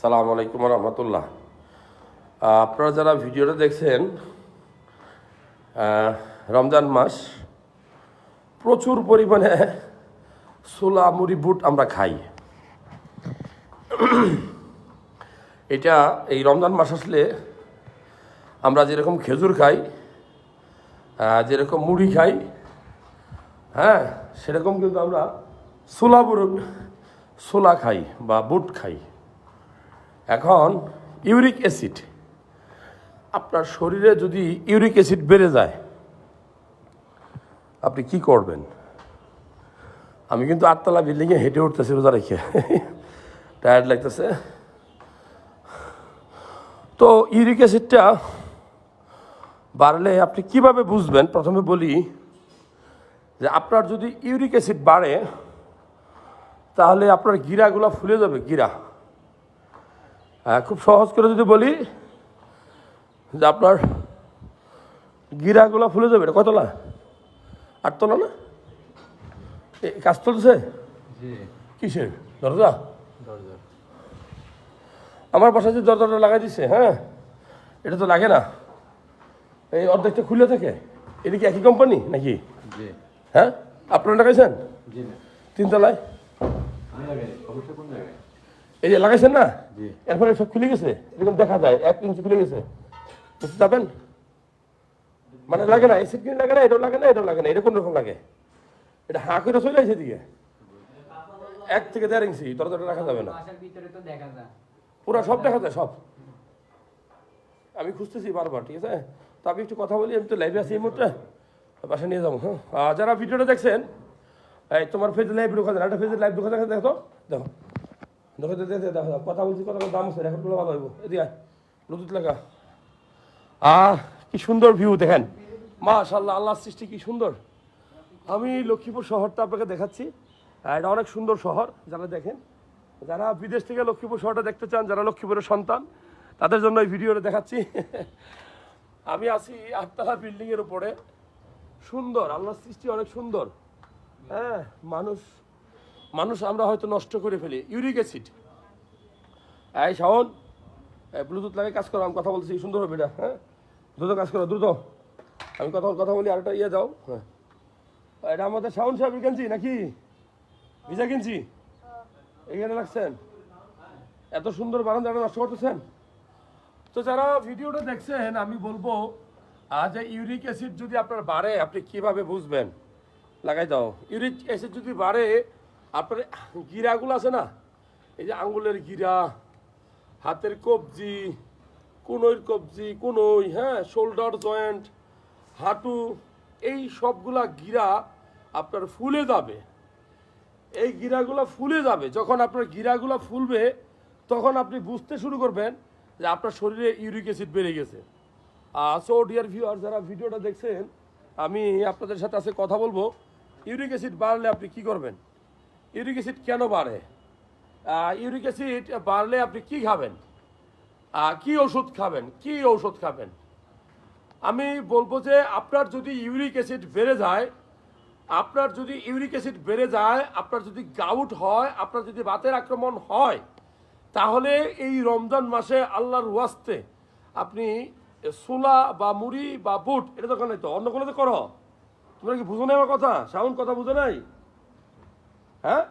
সালাম আলাইকুম রহমতুল্লাহ। আপনারা যারা ভিডিওটা দেখছেন রমজান মাস, প্রচুর পরিমাণে সোলা মুড়ি, বুট আমরা খাই। এটা এই রমজান মাস আসলে আমরা যেরকম খেজুর খাই যেরকম মুড়ি খাই হ্যাঁ সেরকম কিন্তু আমরা ছোলা বুড়ো ছোলা খাই বা বুট খাই। এখন ইউরিক অ্যাসিড। আপনার শরীরে যদি ইউরিক অ্যাসিড বেড়ে যায়, আপনি কি করবেন? আমি কিন্তু আটতলা বিল্ডিংয়ে হেঁটে উঠতেছি রোজা রেখে। টায়ার্ড লাগতেছে। তো ইউরিক অ্যাসিডটা বাড়লে আপনি কীভাবে বুঝবেন? প্রথমে বলি যে আপনার যদি ইউরিক অ্যাসিড বাড়ে, তাহলে আপনার গিরাগুলো ফুলে যাবে, গিরা। খুব সহজ করে যদি বলি যে আপনার গিরাগুলো ফুলে যাবে এটা কতলা? আটতলা না? কাজ চলছে কিসের? দরজা? আমার বাসায় যে দরজাটা লাগাই দিছে হ্যাঁ? এটা তো লাগে না। এই অর্ধেকটা খুলে থাকে। এটা কি একই কোম্পানি নাকি? হ্যাঁ? আপনারা লাগাইছেন? তিনতলায়? এই যে লাগাইছেন না? এরপরে সব খুলে গেছে এরকম দেখা যায় এক ইঞ্চি খুলে গেছে। বুঝতে যাবেন মানে লাগে না এসিড কিনে লাগে না এটাও লাগে না এটাও লাগে না এটা কোন রকম লাগে? এটা হাঁ করে চলে আসে দিকে এক থেকে দেড় ইঞ্চি দরজাটা রাখা যাবে না। বাসার ভিতরে তো দেখা যায়। পুরো সব দেখা যায় সব। আমি খুঁজতেছি বারবার ঠিক আছে? তো আমি একটু কথা বলি আমি তো লাইভে আছি এই মুহূর্তে। বাসা নিয়ে যাব হ্যাঁ? যারা ভিডিওটা দেখছেন এই তোমার ফেজে লাইভ ঢোকা যায় একটা ফেজে লাইভ ঢোকা দেখা দেখো দেখো। দেখো দেখো দেখো, কথা বলছি, কথা দাম আছে রেকর্ড করলে ভালো হইব। এদিকে আহ কি সুন্দর ভিউ দেখেন। মাশাল্লাহ আল্লাহর সৃষ্টি কি সুন্দর। আমি লক্ষ্মীপুর শহরটা আপনাকে দেখাচ্ছি। এটা অনেক সুন্দর শহর, যারা দেখেন। যারা বিদেশ থেকে লক্ষ্মীপুর শহরটা দেখতে চান, যারা লক্ষ্মীপুরের সন্তান, তাদের জন্য এই ভিডিওটা দেখাচ্ছি। আমি আছি আটতলা বিল্ডিং এর উপরে। সুন্দর, আল্লাহর সৃষ্টি অনেক সুন্দর। হ্যাঁ মানুষ মানুষ আমরা হয়তো নষ্ট করে ফেলি, ইউরিক অ্যাসিড। এই শাওন ব্লুটুথ লাগে কাজ করো, আমি কথা বলছি সুন্দর হবে এটা হ্যাঁ? দ্রুত কাজ করো, দ্রুত। আমি কথা কথা বলি, আরেকটা ইয়ে দাও হ্যাঁ। এটা আমাদের শাওন সাহেব কিনছি নাকি? ভিজা কিনছি? এখানে লাগছেন এত সুন্দর বারান্দাটা নষ্ট করতেছেন? তো যারা ভিডিওটা দেখছেন, আমি বলব, আজ ইউরিক অ্যাসিড যদি আপনার বাড়ে, আপনি কীভাবে বুঝবেন? লাগাই দাও। ইউরিক অ্যাসিড যদি বাড়ে আপনার গিরাগুলো আছে না? এই যে আঙ্গুলের গিরা, হাতের কবজি কোনোর কবজি, কোনোই হ্যাঁ শোল্ডার জয়েন্ট হাঁটু, এই সবগুলা গিরা আপনার ফুলে যাবে। এই গিরাগুলো ফুলে যাবে। যখন আপনার গিরাগুলো ফুলবে, তখন আপনি বুঝতে শুরু করবেন যে আপনার শরীরে ইউরিক অ্যাসিড বেড়ে গেছে। সো ডিয়ার ভিউয়ার যারা ভিডিওটা দেখছেন, আমি আপনাদের সাথে আজকে কথা বলব। ইউরিক অ্যাসিড বাড়লে আপনি কি করবেন? ইউরিক অ্যাসিড কেন বাড়ে? ইউরিক অ্যাসিড বাড়লে আপনি কি খাবেন? কি ওষুধ খাবেন? কি ঔষধ খাবেন? আমি বলব যে আপনার যদি ইউরিক অ্যাসিড বেড়ে যায়, আপনার যদি ইউরিক অ্যাসিড বেড়ে যায়, আপনার যদি গাউট হয়, আপনার যদি বাতের আক্রমণ হয়, তাহলে এই রমজান মাসে আল্লাহর ওয়াস্তে আপনি সোলা বা মুড়ি বা বুট, এটা তো নাই তো, অন্য কোনো তো করো। তোমরা কি বুঝো নাই আমার কথা? সাউন্ড কথা বুঝো নাই? হ্যাঁ?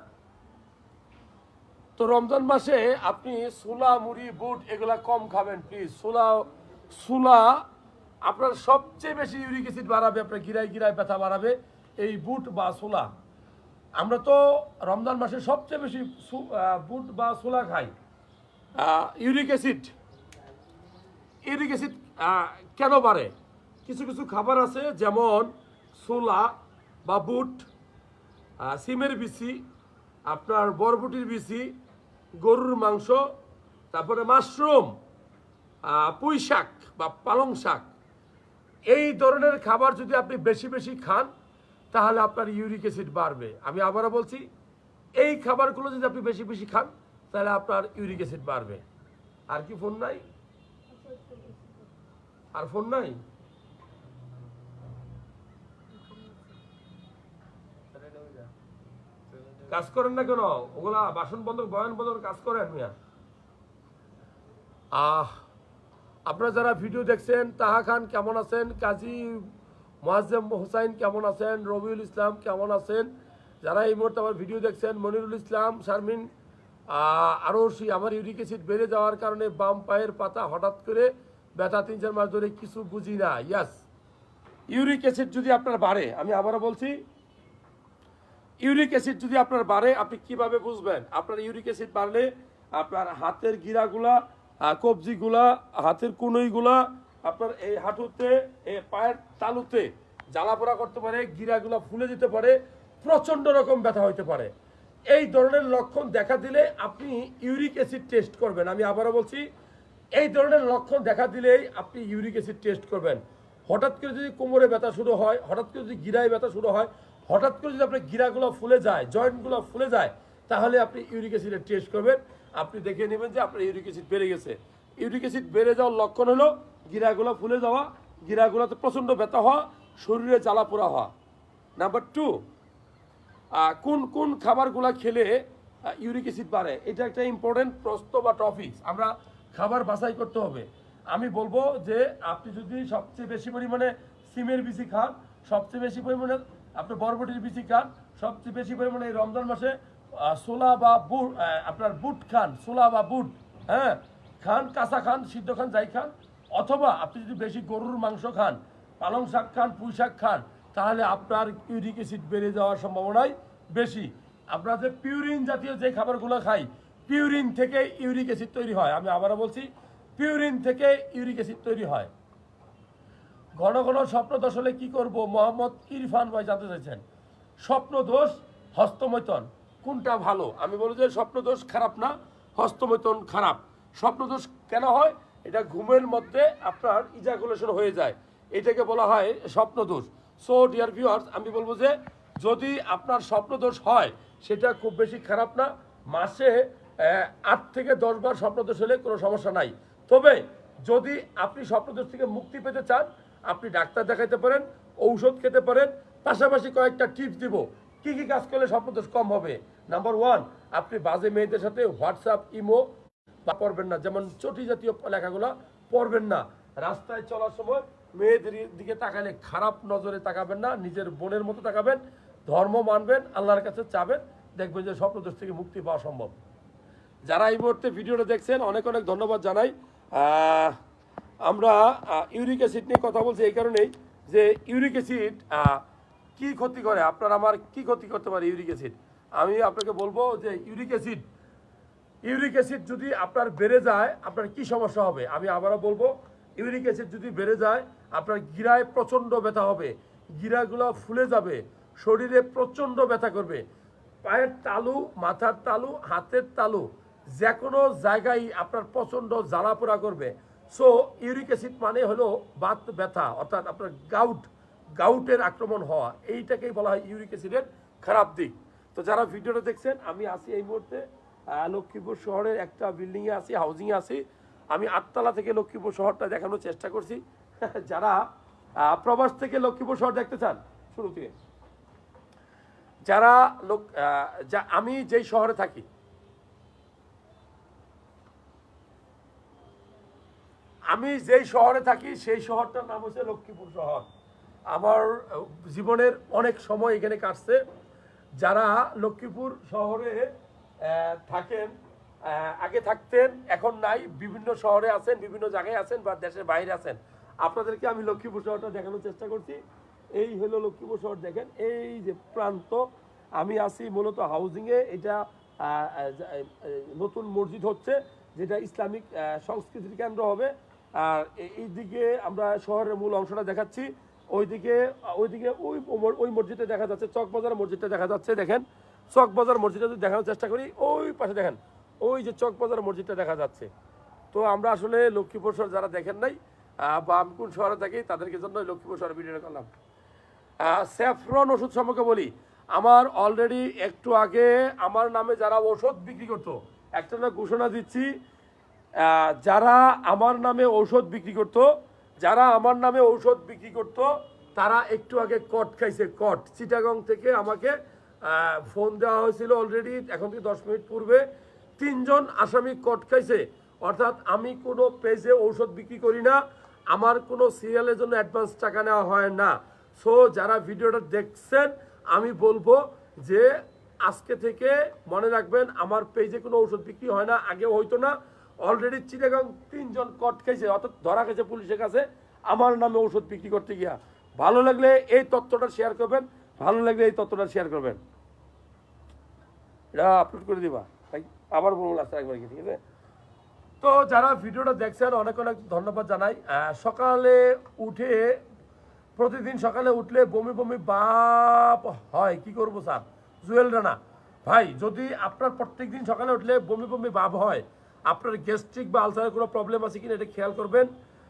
তো রমজান মাসে আপনি সোলা মুড়ি, বুট এগুলা কম খাবেন প্লিজ সোলা সোলা আপনার সবচেয়ে বেশি ইউরিক অ্যাসিড বাড়াবে, আপনার গিরায় গিরায় ব্যথা বাড়াবে, এই বুট বা সোলা আমরা তো রমজান মাসে সবচেয়ে বেশি বুট বা সোলা খাই। Uric acid. ইউরিক অ্যাসিড কেন বাড়ে? কিছু কিছু খাবার আছে যেমন সোলা বা বুট। সিমের বিচি, আপনার বরবটির বিচি, গরুর মাংস, তারপরে মাশরুম পুঁই শাক বা পালং শাক। এই ধরনের খাবার যদি আপনি বেশি বেশি খান, তাহলে আপনার ইউরিক অ্যাসিড বাড়বে। আমি আবারও বলছি, এই খাবারগুলো যদি আপনি বেশি বেশি খান, তাহলে আপনার ইউরিক অ্যাসিড বাড়বে। আর কি ফোন নাই? আর ফোন নাই? কাজ করেন না কেন? ওগুলা বাসন বন্ধ বয়ান বন্ধ কাজ করেন মিয়া। আহ, আপনারা যারা ভিডিও দেখছেন, তাহা খান কেমন আছেন? কাজী মোয়াজ্জেম হোসাইন কেমন আছেন? রবিউল ইসলাম কেমন আছেন? যারা এই মুহূর্তে আমার ভিডিও দেখছেন, মনিরুল ইসলাম, শারমিন আরও সেই আমার ইউরিক অ্যাসিড বেড়ে যাওয়ার কারণে বাম পায়ের পাতা হঠাৎ করে ব্যথা তিন চার মাস ধরে কিছু বুঝি না। ইয়াস ইউরিক অ্যাসিড যদি আপনার বাড়ে, আমি আবারও বলছি ইউরিক অ্যাসিড যদি আপনার বাড়ে, আপনি কীভাবে বুঝবেন? আপনার ইউরিক অ্যাসিড বাড়লে আপনার হাতের গিরাগুলা কবজিগুলা, হাতের কুনুইগুলা, আপনার এই হাঁটুতে এই পায়ের তালুতে জ্বালাপোড়া করতে পারে, গিরাগুলা ফুলে যেতে পারে প্রচণ্ড রকম ব্যথা হইতে পারে। এই ধরনের লক্ষণ দেখা দিলে আপনি ইউরিক অ্যাসিড টেস্ট করবেন। আমি আবারও বলছি, এই ধরনের লক্ষণ দেখা দিলেই আপনি ইউরিক অ্যাসিড টেস্ট করবেন। হঠাৎ করে যদি কোমরে ব্যথা শুরু হয়, হঠাৎ করে যদি গিরায় ব্যথা শুরু হয় হঠাৎ করে যদি আপনার গিরাগুলো ফুলে যায়, জয়েন্টগুলো ফুলে যায়, তাহলে আপনি ইউরিক অ্যাসিডের টেস্ট করবেন। আপনি দেখে নেবেন যে আপনার ইউরিক অ্যাসিড বেড়ে গেছে। ইউরিক অ্যাসিড বেড়ে যাওয়ার লক্ষণ হলো গিরাগুলো ফুলে যাওয়া, গিরাগুলোতে প্রচণ্ড ব্যথা হওয়া, শরীরে জ্বালা পোড়া হওয়া। নাম্বার টু কোন কোন খাবারগুলো খেলে ইউরিক অ্যাসিড বাড়ে? এটা একটা ইম্পর্টেন্ট প্রশ্ন বা টপিক আমরা খাবার বাছাই করতে হবে। আমি বলব যে আপনি যদি সবচেয়ে বেশি পরিমাণে সিমের বিচি খান, সবচেয়ে বেশি পরিমাণে আপনি বরবটির বিচি খান, সবচেয়ে বেশি পরিমাণে এই রমজান মাসে ছোলা বা বুট আপনার বুট খান, ছোলা বা বুট হ্যাঁ? খান, কাঁচা খান, সিদ্ধ খান, যাই খান। অথবা আপনি যদি বেশি গরুর মাংস খান, পালং শাক খান, পুঁই শাক খান, তাহলে আপনার ইউরিক অ্যাসিড বেড়ে যাওয়ার সম্ভাবনাই বেশি। আপনারা যে পিউরিন জাতীয় যে খাবারগুলো খাই, পিউরিন থেকে ইউরিক অ্যাসিড তৈরি হয়। আমি আবারও বলছি, পিউরিন থেকে ইউরিক অ্যাসিড তৈরি হয়। ঘন ঘন স্বপ্ন দোষ হলে কি করব? মোহাম্মদ ইরফান ভাই জানতে চাইছেন। স্বপ্ন দোষ হস্তমৈতন কোনটা ভালো? আমি বলি যে স্বপ্ন দোষ খারাপ না হস্তমৈতন খারাপ। স্বপ্ন দোষ কেন হয়? এটা ঘুমের মধ্যে আপনার ইজাকুলেশন হয়ে যায়। এটাকে বলা হয় স্বপ্ন দোষ। সো ডিয়ার ভিউয়ার্স আমি বলব যে যদি আপনার স্বপ্ন দোষ হয়, সেটা খুব বেশি খারাপ না। মাসে আট থেকে দশ বার স্বপ্নদোষ হলে কোনো সমস্যা নাই। তবে যদি আপনি স্বপ্নদোষ থেকে মুক্তি পেতে চান আপনি ডাক্তার দেখাইতে পারেন, ঔষধ খেতে পারেন, পাশাপাশি কয়েকটা টিপস দিব। কি কি কাজ করলে স্বপ্নদোষ কম হবে? নাম্বার ওয়ান আপনি বাজে মেয়েদের সাথে হোয়াটসঅ্যাপ ইমো বা পড়বেন না। যেমন চটি জাতীয় লেখাগুলো পড়বেন না। রাস্তায় চলার সময় মেয়েদের দিকে তাকালে খারাপ নজরে তাকাবেন না, নিজের বোনের মতো তাকাবেন, ধর্ম মানবেন, আল্লাহর কাছে চাবেন, দেখবেন যে স্বপ্নদোষ থেকে মুক্তি পাওয়া সম্ভব। যারা এই মুহূর্তে ভিডিওটা দেখছেন, অনেক অনেক ধন্যবাদ জানাই। আমরা ইউরিক অ্যাসিড নিয়ে কথা বলছি এই কারণেই যে ইউরিক অ্যাসিড কি ক্ষতি করে? আপনার আমার কি ক্ষতি করতে পারে ইউরিক অ্যাসিড? আমি আপনাকে বলব যে ইউরিক অ্যাসিড ইউরিক অ্যাসিড যদি আপনার বেড়ে যায়, আপনার কি সমস্যা হবে? আমি আবারও বলব, ইউরিক অ্যাসিড যদি বেড়ে যায়, আপনার গিরায় প্রচণ্ড ব্যথা হবে। গিরাগুলো ফুলে যাবে, শরীরে প্রচণ্ড ব্যথা করবে। পায়ের তালু, মাথার তালু, হাতের তালু যে কোনো জায়গায় আপনার প্রচণ্ড জ্বালাপোড়া করবে। সো ইউরিক অ্যাসিড মানে হলো বাত ব্যথা, অর্থাৎ আপনার গাউট গাউটের আক্রমণ হওয়া। এইটাকেই বলা হয় ইউরিক অ্যাসিডের খারাপ দিক। তো যারা ভিডিওটা দেখছেন, আমি আছি এই মুহূর্তে লক্ষ্মীপুর শহরের একটা বিল্ডিংয়ে আছি হাউজিংয়ে আছি আমি আটতলা থেকে লক্ষ্মীপুর শহরটা দেখানোর চেষ্টা করছি। যারা প্রবাস থেকে লক্ষ্মীপুর শহর দেখতে চান, শুরু থেকে। যারা লোক আমি যেই শহরে থাকি আমি যেই শহরে থাকি, সেই শহরটার নাম হচ্ছে লক্ষ্মীপুর শহর। আমার জীবনের অনেক সময় এখানে কাটছে। যারা লক্ষ্মীপুর শহরে থাকেন আগে থাকতেন, এখন নাই, বিভিন্ন শহরে আছেন, বিভিন্ন জায়গায় আছেন বা দেশের বাইরে আছেন, আপনাদেরকে আমি লক্ষ্মীপুর শহরটা দেখানোর চেষ্টা করছি। এই হলো লক্ষ্মীপুর শহর, দেখেন, এই যে প্রান্ত, আমি আছি মূলত হাউজিংয়ে এটা নতুন মসজিদ হচ্ছে, যেটা ইসলামিক সংস্কৃতির কেন্দ্র হবে। আর এইদিকে আমরা শহরের মূল অংশটা দেখাচ্ছি। ওইদিকে ওইদিকে ওই ওই- মসজিদে দেখা যাচ্ছে, চকবাজার মসজিদটা দেখা যাচ্ছে, দেখেন। চকবাজার মসজিদটা যদি দেখানোর চেষ্টা করি, ওই পাশে দেখেন, ওই যে চকবাজার মসজিদটা দেখা যাচ্ছে। তো আমরা আসলে লক্ষ্মীপুর শহর যারা দেখেন নাই বা আমি কোন শহরে থাকি, তাদেরকে জন্য লক্ষ্মীপুর শহরে ভিডিওটা করলাম। স্যাফরন ওষুধ সম্পর্কে বলি। আমার অলরেডি একটু আগে, আমার নামে যারা ওষুধ বিক্রি করতো, একটা ঘোষণা দিচ্ছি যারা আমার নামে ঔষধ বিক্রি করতো, যারা আমার নামে ঔষধ বিক্রি করতো, তারা একটু আগে কট খাইছে, কট। চিটাগং থেকে আমাকে ফোন দেওয়া হয়েছিল অলরেডি এখন থেকে দশ মিনিট পূর্বে। তিনজন আসামি কট খাইছে। অর্থাৎ আমি কোনো পেজে ঔষধ বিক্রি করি না, আমার কোনো সিরিয়ালের জন্য অ্যাডভান্স টাকা নেওয়া হয় না। সো যারা ভিডিওটা দেখছেন, আমি বলব যে, আজকে থেকে মনে রাখবেন, আমার পেজে কোনো ঔষধ বিক্রি হয় না আগেও হইতো না। অলরেডি চিটাগাং তিনজন কট খেয়েছে অর্থাৎ ধরা গেছে পুলিশের কাছে। আমার নামে ঔষধ বিক্রি করতে গিয়া। ভালো লাগলে এই তথ্যটা শেয়ার করবেন, ভালো লাগলে এই তথ্যটা শেয়ার করবেন। এটা আপলোড করে দিবা। তাই আবার বলব লাস্ট একবার ঠিক আছে? তো যারা ভিডিওটা দেখছেন, অনেক অনেক ধন্যবাদ জানাই। সকালে উঠে, প্রতিদিন সকালে উঠলে বমি বমি বাপ হয়। কি করব স্যার? জুয়েল রানা। ভাই, যদি আপনার প্রত্যেকদিন সকালে উঠলে বমি বমি বাপ হয় আপনার গ্যাস্ট্রিক বা আলসারের কোনো প্রবলেম আছে কিনা এটা খেয়াল করবেন।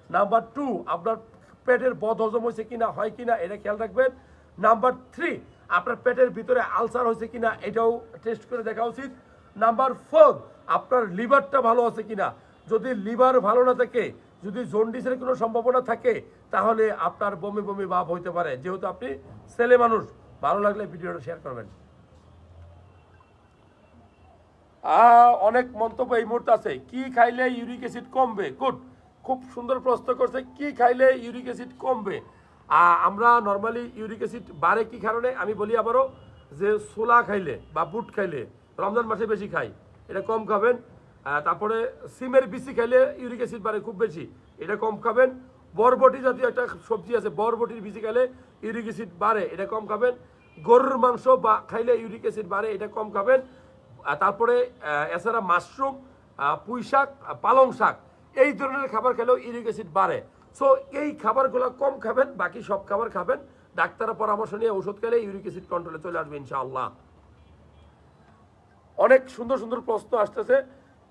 নাম্বার টু আপনার পেটের বদ হজম হয়েছে কিনা, হয় কিনা, এটা খেয়াল রাখবেন। নাম্বার থ্রি আপনার পেটের ভিতরে আলসার হয়েছে কিনা, এটাও টেস্ট করে দেখা উচিত। নাম্বার ফোর আপনার লিভারটা ভালো আছে কিনা, যদি লিভার ভালো না থাকে, যদি জন্ডিসের কোনো সম্ভাবনা থাকে, তাহলে আপনার বমি বমি ভাব হইতে পারে। যেহেতু আপনি ছেলে মানুষ, ভালো লাগলে ভিডিওটা শেয়ার করবেন। অনেক মন্তব্য এই মুহূর্তে আছে। কি খাইলে ইউরিক অ্যাসিড কমবে? গুড খুব সুন্দর প্রশ্ন করছে, কি খাইলে ইউরিক অ্যাসিড কমবে? আমরা নর্মালি ইউরিক অ্যাসিড বাড়ে কি কারণে? আমি বলি আবারও যে সোলা খাইলে বা বুট খাইলে, রমজান মাসে বেশি খাই, এটা কম খাবেন। তারপরে সিমের বিচি খাইলে ইউরিক অ্যাসিড বাড়ে খুব বেশি, এটা কম খাবেন। বরবটি জাতীয় একটা সবজি আছে, বরবটির বিচি খাইলে ইউরিক অ্যাসিড বাড়ে, এটা কম খাবেন। গরুর মাংস বা খাইলে ইউরিক অ্যাসিড বাড়ে, এটা কম খাবেন। তারপরে এছাড়া মাশরুম পুঁই শাক পালং শাক এই ধরনের খাবার খেলেও ইউরিক অ্যাসিড বাড়ে। সো এই খাবারগুলো কম খাবেন, বাকি সব খাবার খাবেন। ডাক্তারের পরামর্শ নিয়ে ওষুধ খেলে ইউরিক অ্যাসিড কন্ট্রোলে চলে আসবে ইনশাআল্লাহ। অনেক সুন্দর সুন্দর প্রশ্ন আসতেছে,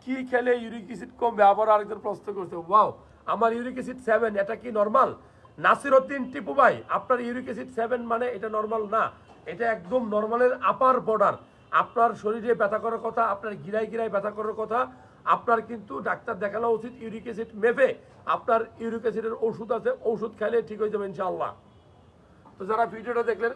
কি খেলে ইউরিক অ্যাসিড কমবে? আবার আরেকজন প্রশ্ন করছে ওয়াও আমার ইউরিক অ্যাসিড সেভেন এটা কি নর্মাল নাসির উদ্দিন টিপু ভাই আপনার ইউরিক অ্যাসিড সেভেন মানে এটা নর্মাল না, এটা একদম নর্মালের আপার বর্ডার আপনার শরীরে ব্যথা করার কথা, আপনার গিরায় গিরায় ব্যথা করার কথা, আপনার কিন্তু ডাক্তার দেখানো উচিত ইউরিক অ্যাসিড মেপে। আপনার ইউরিক অ্যাসিডের ওষুধ আছে, ওষুধ খেলে ঠিক হয়ে যাবে ইনশাআল্লাহ। তো যারা ভিডিওটা দেখলেন